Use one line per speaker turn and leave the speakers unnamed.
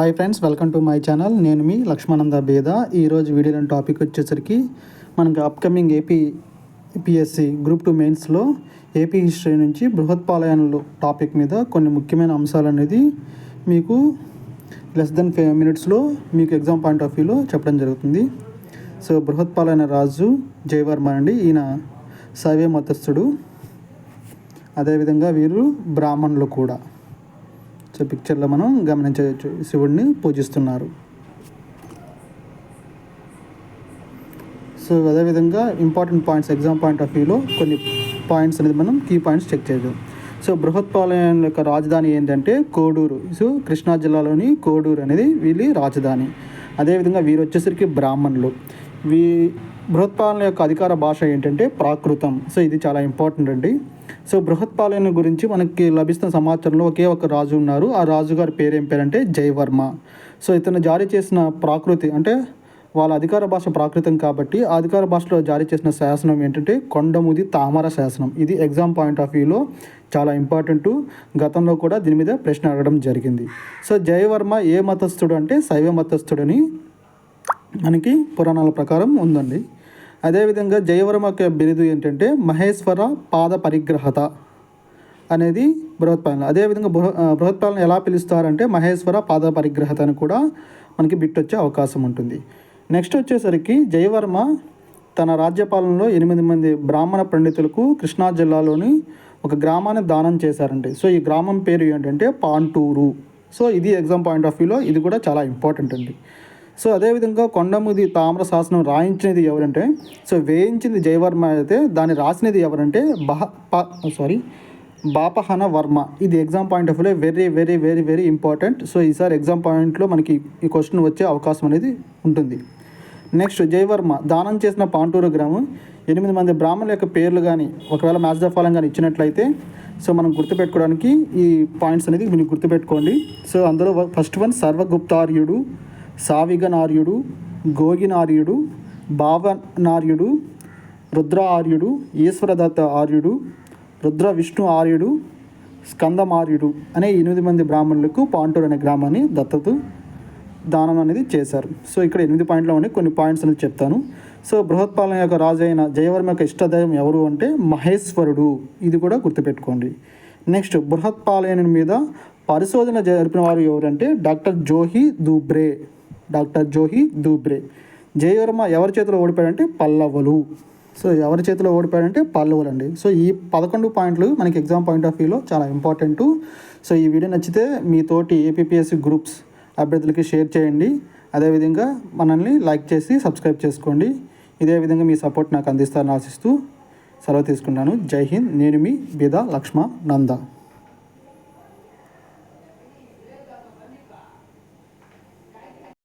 Hi friends welcome to my channel నేను మీ లక్ష్మానంద బేద. ఈరోజు వీడియోలో టాపిక్ వచ్చేసరికి మనకు upcoming AP PSC group two మెయిన్స్లో ఏపీ హిస్టరీ నుంచి బృహత్పాలయాలు టాపిక్ మీద కొన్ని ముఖ్యమైన అంశాలు అనేది మీకు లెస్ దెన్ ఫైవ్ మినిట్స్లో మీకు ఎగ్జామ్ పాయింట్ ఆఫ్ వ్యూలో చెప్పడం జరుగుతుంది. సో బృహత్పాలైన రాజు జయవర్మ అండి. ఈయన శైవ మతస్థుడు. అదేవిధంగా వీరు బ్రాహ్మణులు కూడా. సో పిక్చర్లో మనం గమనించవచ్చు శివుడిని పూజిస్తున్నారు. సో అదేవిధంగా important points exam point of వ్యూలో కొన్ని పాయింట్స్ అనేది మనం కీ పాయింట్స్ చెక్ చేద్దాం సో బృహత్పాలయం యొక్క రాజధాని ఏంటంటే కోడూరు. సో కృష్ణా జిల్లాలోని కోడూరు అనేది వీళ్ళ రాజధాని. అదేవిధంగా వీరు వచ్చేసరికి బ్రాహ్మణులు. వీ బృహత్పాలన యొక్క అధికార భాష ఏంటంటే ప్రాకృతం. సో ఇది చాలా ఇంపార్టెంట్ అండి. సో బృహత్పాలన గురించి మనకి లభిస్తున్న సమాచారంలో ఒకే ఒక రాజు ఉన్నారు. ఆ రాజు గారి పేరు ఏం పేరంటే జయవర్మ. సో ఇతను జారీ చేసిన ప్రాకృతి అంటే వాళ్ళ అధికార భాష ప్రాకృతం కాబట్టి ఆ అధికార భాషలో జారీ చేసిన శాసనం ఏంటంటే కొండముది తామర శాసనం. ఇది ఎగ్జామ్ పాయింట్ ఆఫ్ వ్యూలో చాలా ఇంపార్టెంట్ గతంలో కూడా దీని మీద ప్రశ్న అడగడం జరిగింది. సో జయవర్మ ఏ మతస్థుడు అంటే శైవ మతస్థుడని మనకి పురాణాల ప్రకారం ఉందండి. అదేవిధంగా జయవర్మ యొక్క బిరుదు ఏంటంటే మహేశ్వర పాద పరిగ్రహత అనేది బృహత్పాలన. అదేవిధంగా బృహ బృహత్పాలన ఎలా పిలుస్తారంటే మహేశ్వర పాద పరిగ్రహత అని కూడా మనకి బిట్టొచ్చే అవకాశం ఉంటుంది. నెక్స్ట్ వచ్చేసరికి జయవర్మ తన రాజ్యపాలనలో ఎనిమిది మంది బ్రాహ్మణ పండితులకు కృష్ణా జిల్లాలోని ఒక గ్రామాన్ని దానం చేశారండి సో ఈ గ్రామం పేరు ఏంటంటే పాంటూరు. సో ఇది ఎగ్జామ్ పాయింట్ ఆఫ్ వ్యూలో ఇది కూడా చాలా ఇంపార్టెంట్ అండి. సో అదేవిధంగా కొండముది తామ్ర శాసనం రాయించినది ఎవరంటే సో వేయించింది జయవర్మ అయితే దాన్ని రాసినది ఎవరంటే బహ సారీ బాపహన వర్మ. ఇది ఎగ్జామ్ పాయింట్ ఆఫ్ వ్యూలో very very very very important so ఈసారి ఎగ్జామ్ పాయింట్లో మనకి ఈ క్వశ్చన్ వచ్చే అవకాశం అనేది ఉంటుంది. నెక్స్ట్ జయవర్మ దానం చేసిన పాంటూరు గ్రామం. ఎనిమిది మంది బ్రాహ్మణుల యొక్క పేర్లు కానీ ఒకవేళ మ్యాచ్ ద ఫాలం కానీ ఇచ్చినట్లయితే సో మనం గుర్తుపెట్టుకోవడానికి ఈ పాయింట్స్ అనేది మీరు గుర్తుపెట్టుకోండి. సో అందులో ఫస్ట్ వన్ సర్వగుప్తార్యుడు. సావిగనార్యుడు గోగినార్యుడు భావనార్యుడు రుద్ర ఆర్యుడు ఈశ్వరదత్త ఆర్యుడు రుద్ర విష్ణు ఆర్యుడు స్కందమార్యుడు అనే ఎనిమిది మంది బ్రాహ్మణులకు పాంటూరు అనే గ్రామాన్ని దత్తత దానం అనేది చేశారు. సో ఇక్కడ ఎనిమిది పాయింట్లో ఉండే కొన్ని పాయింట్స్ అనేది చెప్తాను. సో బృహత్పాలన యొక్క రాజు అయిన జయవర్మ యొక్క ఇష్టదైవం ఎవరు అంటే మహేశ్వరుడు. ఇది కూడా గుర్తుపెట్టుకోండి. నెక్స్ట్ బృహత్పాలయన మీద పరిశోధన జరిపిన వారు ఎవరంటే డాక్టర్ జోహి దూబ్రే. డాక్టర్ జోహి దూబ్రే. జయవర్మ ఎవరి చేతిలో ఓడిపోయాడంటే పల్లవులు. సో ఎవరి చేతిలో ఓడిపోయాడంటే పల్లవులు అండి సో ఈ పదకొండు పాయింట్లు మనకి ఎగ్జామ్ పాయింట్ ఆఫ్ వ్యూలో చాలా ఇంపార్టెంట్. సో ఈ వీడియో నచ్చితే మీ తోటి ఏపీఎస్సి గ్రూప్స్ అభ్యర్థులకి షేర్ చేయండి. అదేవిధంగా మనల్ని లైక్ చేసి సబ్స్క్రైబ్ చేసుకోండి. ఇదే విధంగా మీ సపోర్ట్ నాకు అందిస్తారని ఆశిస్తూ సెలవు తీసుకున్నాను. జై హింద్. నేను మీ బిదా లక్ష్మ నంద.